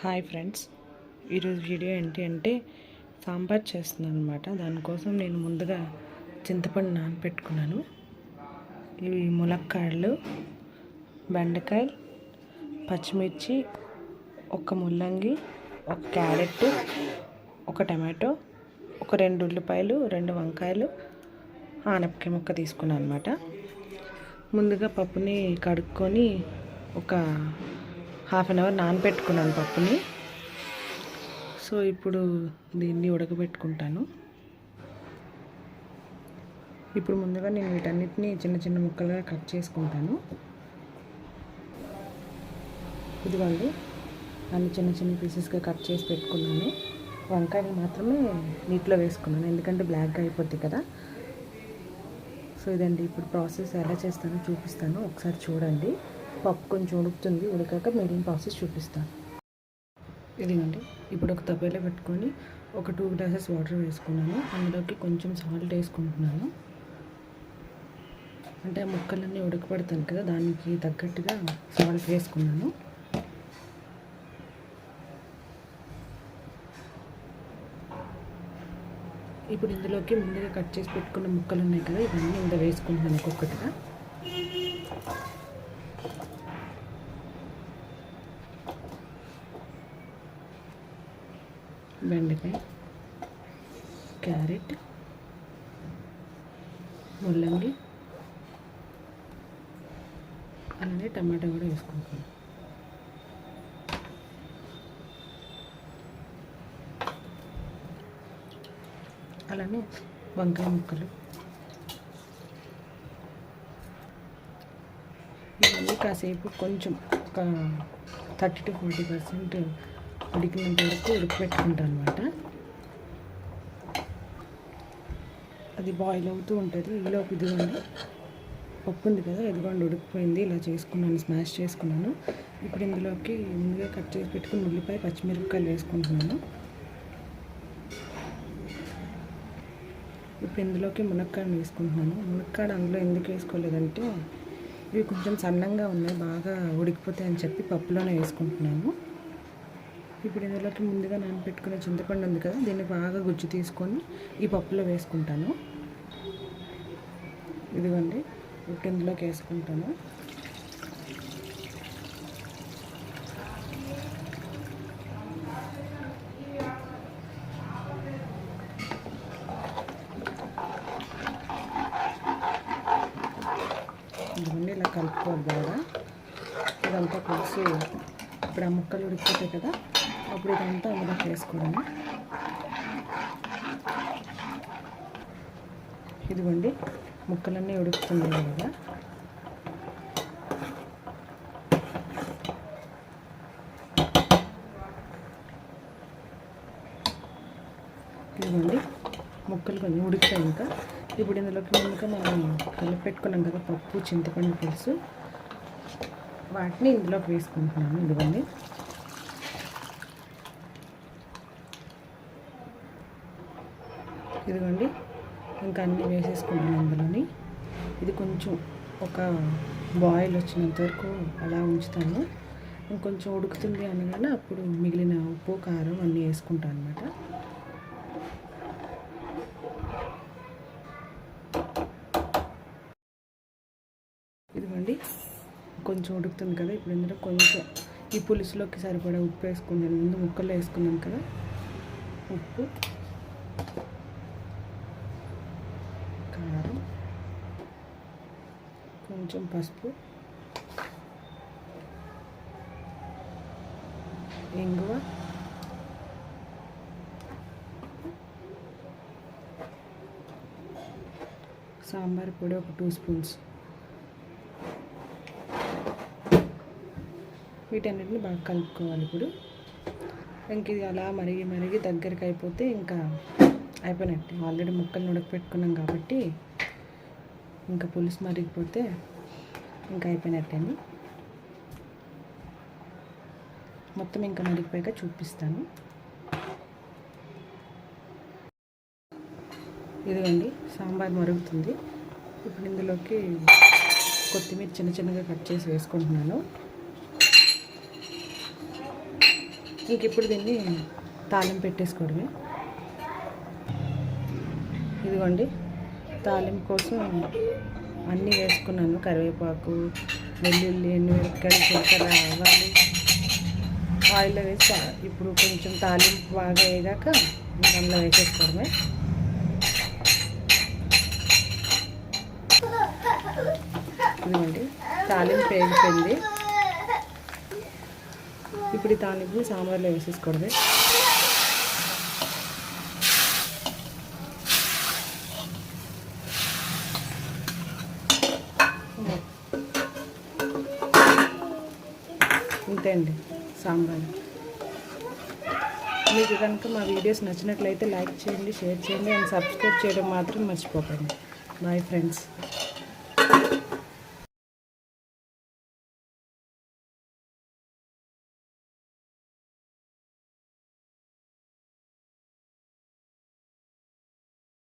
Hi friends. ఈరోజు video ఏంటి అంటే సాంబార్ చేస్తున్నాను అనమాట దానికోసం నేను ముందుగా చింతపండు నానబెట్టుకున్నాను ఇవి ములక్కాడలు బెండకాయలు పచ్చిమిర్చి ఒక ముల్లంగి ఒక క్యారెట్ ఒక టమాటో ఒక రెండు ఉల్లిపాయలు రెండు వంకాయలు ఆనపకాయ ముక్క తీసుకున్నాను అనమాట ముందుగా పప్పుని కడుక్కొని ఒక హాఫ్ అన్ అవర్ నానబెట్టుకున్నాను పప్పుని. సో ఇప్పుడు దీన్ని ఉడకబెట్టుకుంటాను. ఇప్పుడు ముందుగా నేను వీటన్నిటిని చిన్న చిన్న ముక్కలుగా కట్ చేసుకుంటాను. ఇదిగోండి అన్ని చిన్న చిన్న పీసెస్గా కట్ చేసి పెట్టుకున్నాను. వంకాయలు మాత్రమే నీటిలో వేసుకున్నాను ఎందుకంటే బ్లాక్గా అయిపోద్ది కదా. సో ఇదండి ఇప్పుడు ప్రాసెస్ ఎలా చేస్తానో చూపిస్తాను ఒకసారి చూడండి. పప్పు కొంచెం ఉడుకుతుంది ఉడికాక మీడియం ప్రాసెస్ చూపిస్తాను. ఇదిగండి ఇప్పుడు ఒక తబేలా పెట్టుకొని ఒక టూ గ్లాసెస్ వాటర్ వేసుకున్నాను. అందులోకి కొంచెం సాల్ట్ వేసుకుంటున్నాను. అంటే ఆ ముక్కలన్నీ ఉడకబడతాను కదా దానికి తగ్గట్టుగా సాల్ట్ వేసుకున్నాను. ఇప్పుడు ఇందులోకి ముందుగా కట్ చేసి పెట్టుకున్న ముక్కలు ఉన్నాయి కదా ఇవన్నీ ఇంత వేసుకుంటున్నాను ఒక్కొక్కటిగా. బెండకాయ క్యారెట్ ముల్లంగి అలానే టమాటా కూడా వేసుకుంటాను. అలానే వంకాయ ముక్కలు. ఇవన్నీ కాసేపు కొంచెం ఒక థర్టీ టు ఫార్టీ పర్సెంట్ ఉడికినంత వరకు ఉడకపెట్టుకుంటాను అనమాట అది బాయిల్ అవుతూ ఉంటుంది. ఈలోపు ఇదిగోండి పప్పు ఉంది కదా ఇదిగోండి ఉడికిపోయింది. ఇలా చేసుకున్నాను స్మాష్ చేసుకున్నాను. ఇప్పుడు ఇందులోకి ముందుగా కట్ చేసి పెట్టుకుని ఉల్లిపాయ పచ్చిమిరపకాయలు వేసుకుంటున్నాను. ఇప్పుడు ఇందులోకి మునక్కాడను వేసుకుంటున్నాను. మునక్కాడ అందులో ఎందుకు వేసుకోలేదంటే ఇవి కొంచెం సన్నంగా ఉన్నాయి బాగా ఉడికిపోతాయి అని చెప్పి పప్పులోనే వేసుకుంటున్నాను. ఇప్పుడు ఇందులోకి ముందుగా నానబెట్టుకునే చింతపండు ఉంది కదా దీన్ని బాగా గుజ్జు తీసుకొని ఈ పప్పులో వేసుకుంటాను. ఇదిగోండి ఇప్పుడు ఇందులోకి వేసుకుంటాను. ఇదిగోండి ఇలా కలుపుకోవాలి బాగా. ఇదంతా కలిసి ఇప్పుడు ఆ ముక్కలు ఉడికిపోతాయి కదా అప్పుడు ఇదంతా అందులో వేసుకోవడము. ఇదిగోండి ముక్కలన్నీ ఉడుకుతున్నాయి కదా. ఇదిగోండి ముక్కలు కొంచెం ఉడికాయి ఇంకా. ఇప్పుడు ఇందులోకి ముందుగా మనం కలిపి పెట్టుకున్నాం కదా పప్పు చింతపండు పులుసు. వాటిని ఇందులోకి వేసుకుంటున్నాను ఇదిగోండి. ఇదిగోండి. ఇంకా అన్నీ వేసేసుకుంటాను అందులోని. ఇది కొంచెం ఒక బాయిల్ వచ్చినంత వరకు అలా ఉంచుతాను. ఇంకొంచెం ఉడుకుతుంది అనగానే అప్పుడు మిగిలిన ఉప్పు కారం అన్నీ వేసుకుంటాను అనమాట ఇదిగోండి. కొంచెం ఉడుకుతుంది కదా ఇప్పుడు ఇందులో కొంచెం ఈ పులుసులోకి సరిపడా ఉప్పు వేసుకున్నాను. ముందు ముక్కలు వేసుకున్నాను కదా. ఉప్పు కారం కొంచెం పసుపు. ఇంగువ సాంబార్ పొడి ఒక టూ స్పూన్స్. వీటన్నిటిని బాగా కలుపుకోవాలి ఇప్పుడు. ఇంక ఇది అలా మరిగి మరిగి దగ్గరికి అయిపోతే ఇంకా అయిపోయినట్టే. ఆల్రెడీ ముక్కలు ఉడకపెట్టుకున్నాం కాబట్టి ఇంకా పులుసు మరిగిపోతే ఇంకా అయిపోయినట్టే మొత్తం ఇంకా మరిగిపోయాక చూపిస్తాను. ఇదిగోండి సాంబార్ మరుగుతుంది. ఇప్పుడు ఇందులోకి కొత్తిమీర చిన్న చిన్నగా కట్ చేసి వేసుకుంటున్నాను. ఇంక ఇప్పుడు దీన్ని తాళం పెట్టేసుకోవడమే. ఇదిగోండి తాలింపు కోసం అన్నీ వేసుకున్నాను. కరివేపాకు వెల్లుల్లి ఎండుమిరపకాయలు జీలకర్ర ఆవాలు. ఆయిల్లో వేసి ఇప్పుడు కొంచెం తాలింపు బాగా వేగాక అందులో వేసేసుకోవడమే. ఇదిగోండి తాలింపు వేగిపోయింది ఇప్పుడు ఈ తాలింపు సాంబార్లో వేసేసుకోవడమే. ఇంతే అండి సాంబార్. మీకు కనుక మా వీడియోస్ నచ్చినట్లయితే లైక్ చేయండి షేర్ చేయండి అండ్ సబ్స్క్రైబ్ చేయడం మాత్రం మర్చిపోకండి. Bye friends.